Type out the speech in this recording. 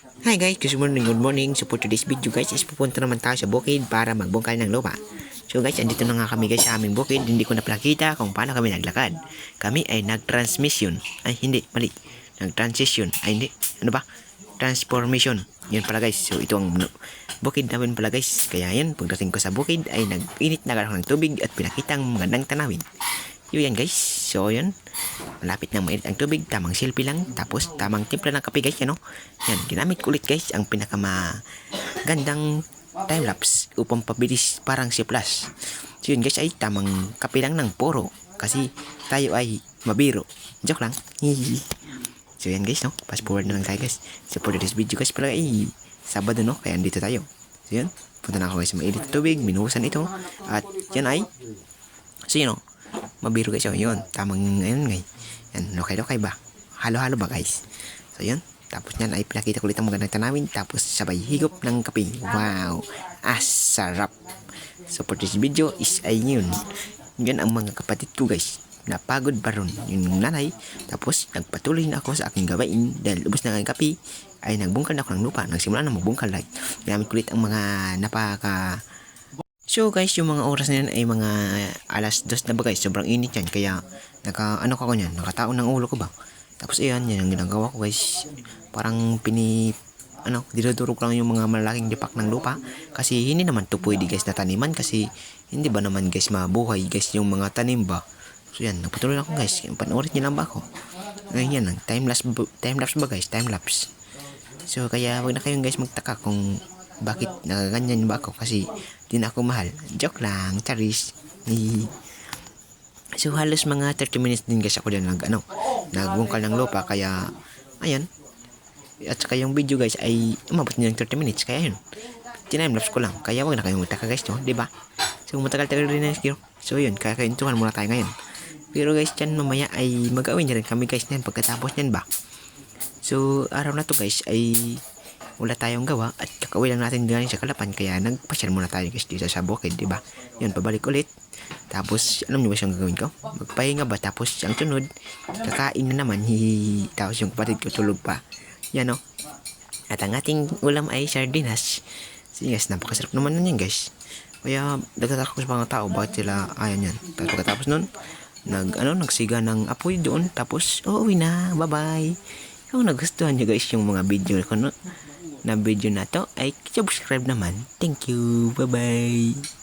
Hi guys, good morning, good morning. So for today's video guys is pupunta naman tayo sa bukid para magbungkal ng lupa. So guys, andito na nga kami guys sa aming bukid. Hindi ko napakita kung paano kami naglakad. Kami ay nag-transmission. Ay hindi, mali. Nag-transition. Ay hindi. Ano ba? Transformation. Yun pala guys. So ito ang bukid namin pala guys. Kaya yan, pagdating ko sa bukid ay nag-init na ng tubig at pinakita ang magandang tanawin. Yun yan guys. So yun. Malapit na mainit ang tubig. Tamang silpi lang. Tapos tamang timpla ng kape guys. Ano? Yan. Ginamit ko ulit guys ang pinakamagandang time-lapse upang pabilis parang Plus. So yun guys ay tamang kape lang ng poro. Kasi tayo ay mabiro. Joke lang. So yan guys no. Fast forward na lang tayo guys. So for this video guys pala ay Sabado no. Kaya andito tayo. So yun. Punta na ako guys sa mainit tubig. Binuhusan ito. At yan ay So yun o, mabiro guys, oh, yun, tamang, ayun guys, yan, lokay-lokay ba? Halo-halo ba guys? So yun, tapos yan ay pinakita ko ulit ang magandang tanawin, tapos sabay higop ng kape. Wow, as sarap. So for this video is ay yun, yan ang mga kapatid ko guys, napagod ba ron yung nanay, tapos nagpatuloy na ako sa aking gawain. Dahil ubos na ang kape, ay nagbungkal na ako ng lupa, nagsimula na magbungkal like, gamit ko ulit ang mga napaka So guys, yung mga oras na yan ay mga alas dos na ba guys? Sobrang init yan. Kaya, naka, ano ka ko yan? Nakataon ng ulo ko ba? Tapos ayan, yan ang ginagawa ko guys. Parang pini, ano, dinudurog lang yung mga malaking dipak ng lupa. Kasi hindi naman to pwede guys na taniman. Kasi, hindi ba naman guys mabuhay guys yung mga tanim ba? So yan, nagpatuloy ako guys. Panoorin niyo lang ba ako? Ngayon yan, time-lapse, bu- time-lapse ba guys? Time-lapse. So kaya wag na kayong guys magtaka kung bakit nagaganyan ba ako kasi di na ako mahal. Joke lang, charis. So halos mga 30 minutes din guys ako dyan nag ano, nagbungkal ng lupa kaya ayan. At saka yung video guys ay umabot din ng 30 minutes kaya yun. Tinime-lapse ko lang. Kaya wag na kayong magtaka guys, no? 'di ba? So matagal-tagal rin na yun. So yun, kakaintuhan muna tayo ngayon. Pero guys, dyan mamaya ay mag-awin rin kami guys niyan pagkatapos niyan ba? So, araw na to guys ay wala tayong gawa at kakauwi lang natin galing sa Kalapan kaya nagpasyal muna tayo guys dito sa bukid, di ba? Yun, pabalik ulit. Tapos, alam niyo ba siyang gagawin ko? Magpahinga ba? Tapos, ang sunod, kakain na naman. Hihihi. Tapos, yung kapatid ko tulog pa. Yan o. At ang ating ulam ay sardinas. So, yes, napakasarap naman nun yan guys. Kaya, nagtataka ko sa mga tao, bakit sila ayaw yan. Tapos, pagkatapos nun, nag, ano, nagsiga ng apoy doon. Tapos, uuwi na. Bye-bye. Kung nagustuhan nyo guys yung mga video ko no, na video na to, ay subscribe naman. Thank you. Bye-bye.